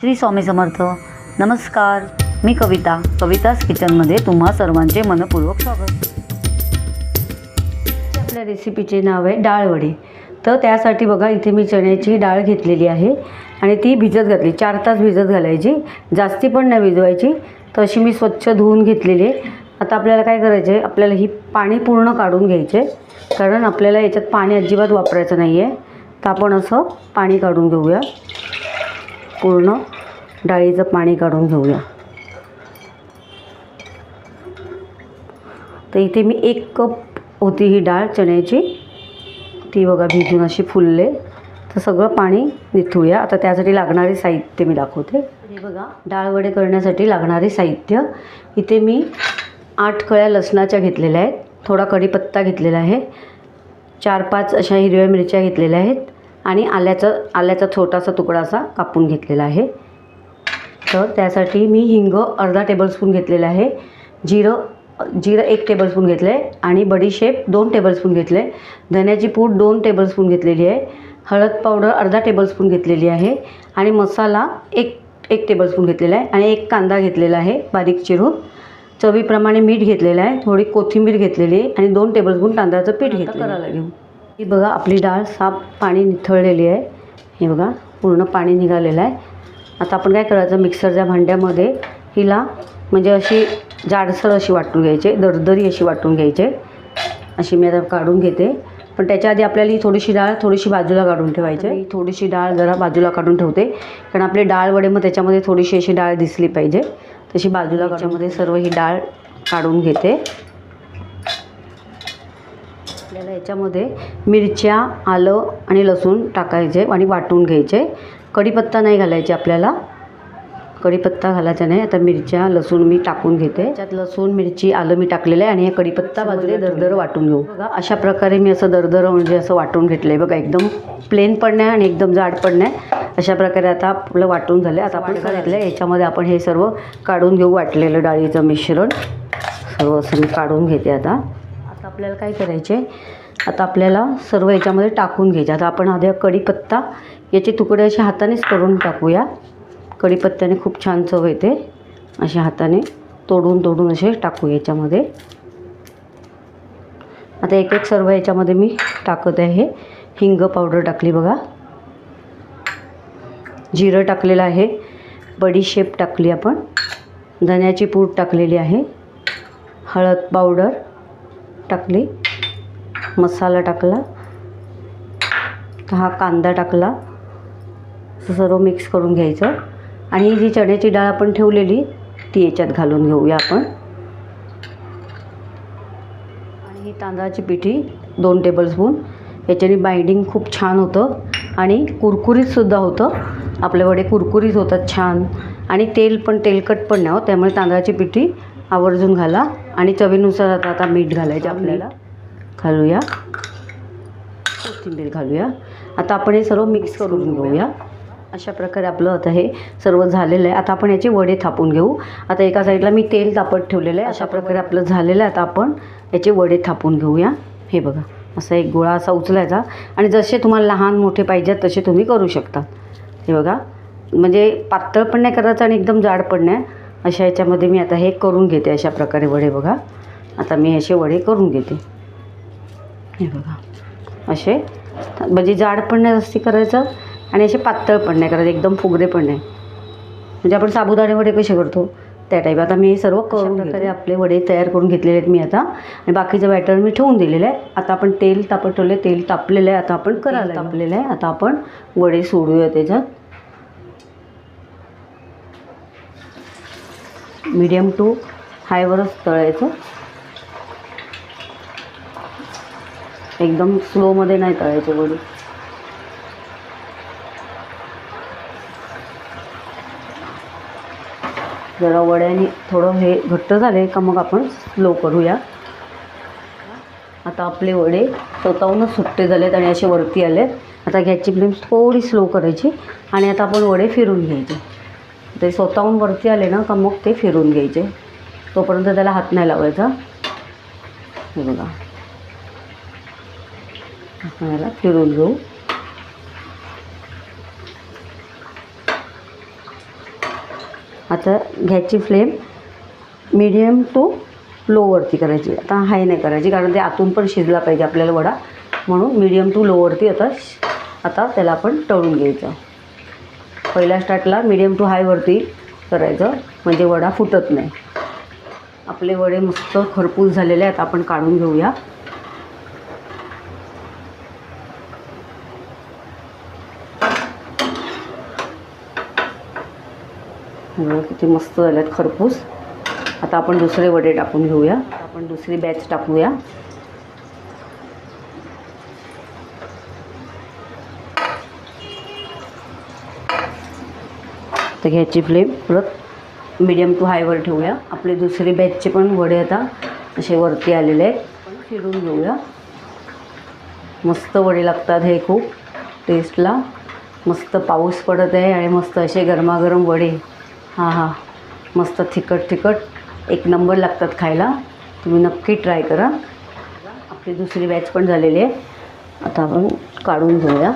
श्री स्वामी समर्थ. नमस्कार. मी कविता. कविताच किचनमध्ये तुम्हा सर्वांचे मनपूर्वक स्वागत. आपल्या रेसिपीचे नाव आहे डाळवडे. तर त्यासाठी बघा इथे मी चण्याची डाळ घेतलेली आहे आणि ती भिजत घातली. चार तास भिजत घालायची. जास्ती पण नाही भिजवायची. तर अशी मी स्वच्छ धुवून घेतलेली आहे. आता आपल्याला काय करायचं आहे? आपल्याला ही पाणी पूर्ण काढून घ्यायचे कारण आपल्याला याच्यात पाणी अजिबात वापरायचं नाही आहे तर आपण असं पाणी काढून घेऊया. पूर्ण डाळीचं पाणी काढून घेऊया. तर इथे मी एक कप होती ही डाळ चण्याची. ती बघा भिजून अशी फुलले. तर सगळं पाणी निथळूया. आता त्यासाठी लागणारे साहित्य मी दाखवते. हे बघा डाळ वडे करण्यासाठी लागणारे साहित्य. इथे मी आठ कळ्या लसणाच्या घेतलेल्या आहेत. थोडा कढीपत्ता घेतलेला आहे. चार पाच अशा हिरव्या मिरच्या घेतलेल्या आहेत. आणि आल्याचा आल्याचा छोटासा तुकडा असा कापून घेतलेला आहे. तर त्यासाठी मी हिंग अर्धा टेबलस्पून घेतलेला आहे. जिरं जिरं एक टेबलस्पून घेतलं आहे आणि बडीशेप दोन टेबलस्पून घेतले धन्याची पूड दोन टेबलस्पून घेतलेली आहे. हळद पावडर अर्धा टेबलस्पून घेतलेली आहे. आणि मसाला एक एक टेबलस्पून घेतलेला आहे. आणि एक कांदा घेतलेला आहे बारीक चिरून. चवीप्रमाणे मीठ घेतलेलं आहे. थोडी कोथिंबीर घेतलेली आहे. आणि दोन टेबलस्पून तांदळाचं पीठ घेतलं करायला घेऊ. ही बघा आपली डाळ साफ पाणी निथळलेली आहे. हे बघा पूर्ण पाणी निघालेलं आहे. आता आपण काय करायचं मिक्सरच्या भांड्यामध्ये हिला म्हणजे अशी जाडसर अशी वाटून घ्यायचे दरदरी अशी वाटून घ्यायचे. अशी मी आता काढून घेते. पण त्याच्या आधी आपल्याला ही थोडीशी डाळ थोडीशी बाजूला काढून ठेवायची. ही थोडीशी डाळ जरा बाजूला काढून ठेवते. कारण आपली डाळ वडे मग त्याच्यामध्ये थोडीशी अशी डाळ दिसली पाहिजे. तशी बाजूला त्याच्यामध्ये सर्व ही डाळ काढून घेते. आपल्याला याच्यामध्ये मिरच्या आलं आणि लसूण टाकायचे आणि वाटून घ्यायचे. कढीपत्ता नाही घालायचे आपल्याला. कढीपत्ता घालायचा नाही. आता मिरच्या लसूण मी टाकून घेते. त्यात लसूण मिरची आलं मी टाकलेलं आहे आणि हे कढीपत्ता बाजूला दरदर वाटून घेऊ. बघा अशा प्रकारे मी असं दरदर म्हणजे असं वाटून घेतलं आहे बघा एकदम प्लेन पण नाही आणि एकदम जाड पण नाही. अशा प्रकारे आता आपलं वाटून झालं आता आपण काय घेतलं याच्यामध्ये आपण हे सर्व काढून घेऊ वाटलेलं डाळीचं मिश्रण. सर्व असं मी काढून घेते आता. आता आपल्याला काय करायचे? आता आपल्याला सर्व याच्यामध्ये टाकून घ्यायचे. आता आपण आधी कढीपत्ता याचे तुकडे असे हातानेच करून टाकूया. कढीपत्त्याने खूप छान चव येते. अशा हाताने तोडून तोडून असे टाकू याच्यामध्ये. आता एक एक सर्व याच्यामध्ये मी टाकत आहे. हिंग पावडर टाकली बघा. जिरं टाकलेलं आहे. बडीशेप टाकली आपण. धन्याची पूड टाकलेली आहे. हळद पावडर. टाकली. मसाला टाकला. हा कांदा टाकला. असं सर्व मिक्स करून घ्यायचं. आणि ही जी चण्याची डाळ आपण ठेवलेली ती याच्यात घालून घेऊया आपण. आणि ही तांदळाची पिठी दोन टेबलस्पून याच्याने बाइंडिंग खूप छान होतं. आणि कुरकुरीतसुद्धा होतं. आपल्याकडे कुरकुरीत होतात छान. आणि तेल पण तेलकट पण नाही हो. त्यामुळे तांदळाची पिठी आवर्जून घाला. आणि चवीनुसार आता आता मीठ घालायचं आपल्याला. घालूया. कोथिंबीर घालूया. आता आपण हे सर्व मिक्स करून घेऊया. अशा प्रकारे आपलं आता हे सर्व झालेलं आहे. आता आपण याचे वडे थापून घेऊ. आता एका साईडला मी तेल तापत ठेवलेलं आहे. अशा प्रकारे आपलं झालेलं आहे. आता आपण याचे वडे थापून घेऊया. हे बघा. असा एक गोळा असा उचलायचा. आणि जसे तुम्हाला लहान मोठे पाहिजेत तसे तुम्ही करू शकता. हे बघा. म्हणजे पातळ पण नाही करायचं आणि एकदम जाड पण नाही. अशा याच्यामध्ये मी आता हे करून घेते अशा प्रकारे वडे बघा. आता मी असे वडे करून घेते. हे बघा. असे. म्हणजे जाड पण नाही जास्ती करायचं आणि असे पातळ पण नाही करायचं. एकदम फुगरे पण नाही. म्हणजे आपण साबुदाणे वडे कसे करतो त्या टाईप आता मी हे सर्व करून प्रकारे आपले वडे तयार करून घेतलेले आहेत मी आता. आणि बाकीचं बॅटर मी ठेवून दिलेलं आहे. आता आपण तेल तापत ठेवले तेल तापलेलं आहे. आता आपण करायला तापलेलं आहे. आता आपण वडे सोडूया त्याच्यात. मीडियम टू हायवरच तळायचं. एकदम स्लोमध्ये नाही तळायचे वडे. जरा वड्याने थोडं हे घट्ट झाले का मग आपण स्लो करूया. आता आपले वडे स्वतःहूनच सुट्टे झालेत आणि असे वरती आले आता गॅसची फ्लेम थोडी स्लो करायची आणि आता आपण वडे फिरून घ्यायचे. ते स्वतःहून वरती आले ना का मग ते फिरून घ्यायचे. तोपर्यंत त्याला हात नाही लावायचा. हे बघा. आपण याला फिरून घेऊ. आता घ्यायची फ्लेम मीडियम टू लोवरती करायची. आता हाय नाही करायची कारण ते आतून पण शिजला पाहिजे आपल्याला वडा. म्हणून मीडियम टू लोवरती आता आता त्याला आपण तळून घ्यायचं. पहिल्या स्टार्टला मिडियम टू हायवरती करायचं. म्हणजे वडा फुटत नाही. आपले वडे मस्त खरपूस झालेले आहेत. आपण काढून घेऊया. किती मस्त झाले आहेत खरपूस. आता आपण दुसरे वडे टाकून घेऊया. आपण दुसरी बॅच टाकूया. तर घ्यायची फ्लेम. परत मिडियम टू हायवर ठेवूया. आपले दुसरे बॅचचे पण वडे आता असे वरती आलेले आहेत. फिरून घेऊया. मस्त वडे लागतात हे खूप टेस्टला मस्त पाऊस पडत आहे आणि मस्त असे गरमागरम वडे. हां हां. मस्त तिखट तिखट एक नंबर लागतात खायला. तुम्ही नक्की ट्राय करा. आपली दुसरी बॅच पण झालेली आहे. आता आपण काढून घेऊया.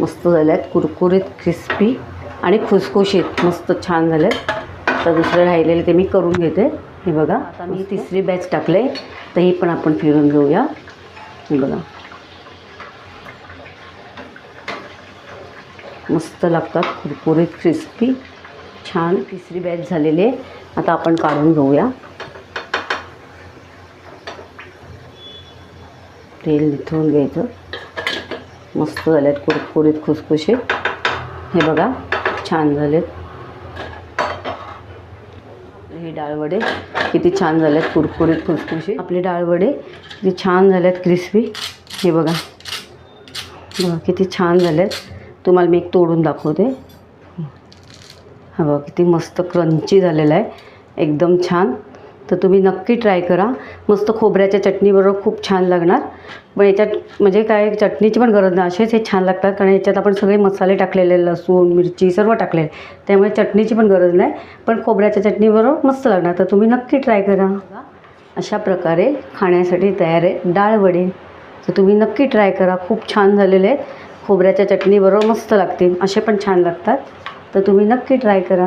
मस्त झाले आहेत कुरकुरीत क्रिस्पी आणि खुसखुशीत. मस्त छान झाले आहेत तर दुसरे राहिलेले ते मी करून घेते. हे बघा आता मी तिसरी बॅच टाकले. तर ही पण आपण फिरून घेऊया. हे बघा. मस्त लागतात. कुरकुरीत क्रिस्पी छान तिसरी बॅच झालेली आहे. आता आपण काढून घेऊया. तेल निथळून घ्यायचं. मस्त झाले आहेत कुरकुरीत खुसखुशीत. हे बघा छान झालेत. हे डाळवडे किती छान झाले आहेत कुरकुरीत खुसखुशीत. आपले डाळवडे किती छान झाले आहेत क्रिस्पी. हे बघा. बघा किती छान झालेत. तुम्हाला मी एक तोडून दाखवते. हा बघा किती मस्त क्रंची झालेला आहे. एकदम छान. तर तुम्ही नक्की ट्राय करा. मस्त खोबऱ्याच्या चटणीबरोबर खूप छान लागणार. पण याच्यात म्हणजे काय चटणीची पण गरज नाही. असेच हे छान लागतात. कारण याच्यात आपण सगळे मसाले टाकलेले लसूण मिरची सर्व टाकलेले. त्यामुळे चटणीची पण गरज नाही. पण खोबऱ्याच्या चटणीबरोबर मस्त लागणार. तर तुम्ही नक्की ट्राय करा. अशा प्रकारे खाण्यासाठी तयार आहे डाळ वडे. तर तुम्ही नक्की ट्राय करा. खूप छान झालेले आहेत. खोबऱ्याच्या चटणीबरोबर मस्त लागतील. असे पण छान लागतात. तर तुम्ही नक्की ट्राय करा.